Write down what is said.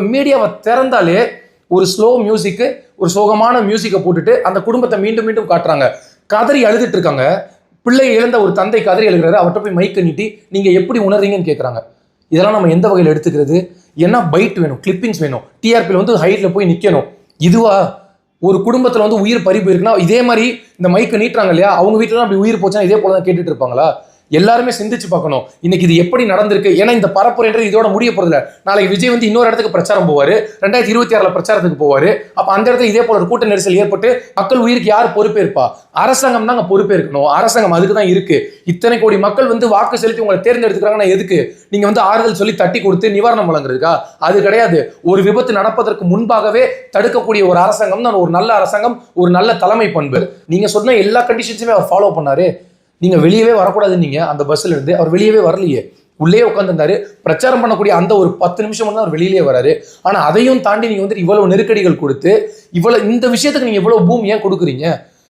மீடியாவை திறந்தாலே ஒரு ஸ்லோ மியூசிக்கு ஒரு சோகமான மியூசிக்கை போட்டுட்டு அந்த குடும்பத்தை மீண்டும் மீண்டும் காட்டுறாங்க. கதறி அழுதுட்டு இருக்காங்க. பிள்ளை இழந்த ஒரு தந்தை கதறி எழுகிறாரு அவர்கிட்ட போய் மைக்கை நீட்டி நீங்கள் எப்படி உணர்றீங்கன்னு கேட்குறாங்க இதெல்லாம் நம்ம எந்த வகையில் எடுத்துக்கிறது? என்ன பைட் வேணும்? கிளிப்பிங்ஸ் வேணும். டிஆர்பியில் வந்து ஹைட்டில் போய் நிற்கணும் இதுவா? ஒரு குடும்பத்தில் வந்து உயிர் பறி போயிருக்குன்னா இதே மாதிரி இந்த மைக்கை நீட்டுறாங்க இல்லையா? அவங்க வீட்டில் அப்படி உயிர் போச்சுன்னா இதே போல தான் கேட்டுட்டு இருப்பாங்களா? எல்லாருமே சிந்திச்சு பார்க்கணும். இன்னைக்கு இது எப்படி நடந்திருக்கு? ஏன்னா இந்த பரப்புரைன்றது இதோட முடிய போறதில்ல. நாளைக்கு விஜய் வந்து இன்னொரு இடத்துக்கு பிரச்சாரம் போவார். ரெண்டாயிரத்தி இருபத்தி ஆறுல பிரச்சாரத்துக்கு போவார். அப்போ அந்த இடத்துல இதே போல ஒரு கூட்ட நெரிசல் ஏற்பட்டு மக்கள் உயிருக்கு யார் பொறுப்பேற்பா? அரசாங்கம் தான் பொறுப்பேற்கணும். அரசாங்கம் அதுக்கு தான் இருக்கு. இத்தனை கோடி மக்கள் வந்து வாக்கு செலுத்தி உங்களை தேர்ந்தெடுத்துக்கிறாங்கன்னா எதுக்கு? நீங்க வந்து ஆறுதல் சொல்லி தட்டி கொடுத்து நிவாரணம் வழங்குறதுக்கா? அது கிடையாது. ஒரு விபத்து நடப்பதற்கு முன்பாகவே தடுக்கக்கூடிய ஒரு அரசாங்கம் தான் ஒரு நல்ல அரசாங்கம் ஒரு நல்ல தலைமை பண்பு. நீங்க சொன்ன எல்லா கண்டிஷன்ஸுமே அவர் ஃபாலோ பண்ணாரு. நீங்க வெளியவே வரக்கூடாதுன்னு அந்த பஸ்ல இருந்து அவர் வெளியவே வரலையே. உள்ளே உட்காந்துருந்தாரு பிரச்சாரம் பண்ணக்கூடிய அந்த ஒரு பத்து நிமிஷம் மட்டும் தான் அவர் வெளியிலே வராரு. ஆனா அதையும் தாண்டி நீங்க வந்து இவ்வளவு நெருக்கடிகள் கொடுத்து இவ்வளவு இந்த விஷயத்துக்கு நீங்க இவ்வளவு பூமியாக கொடுக்குறீங்க?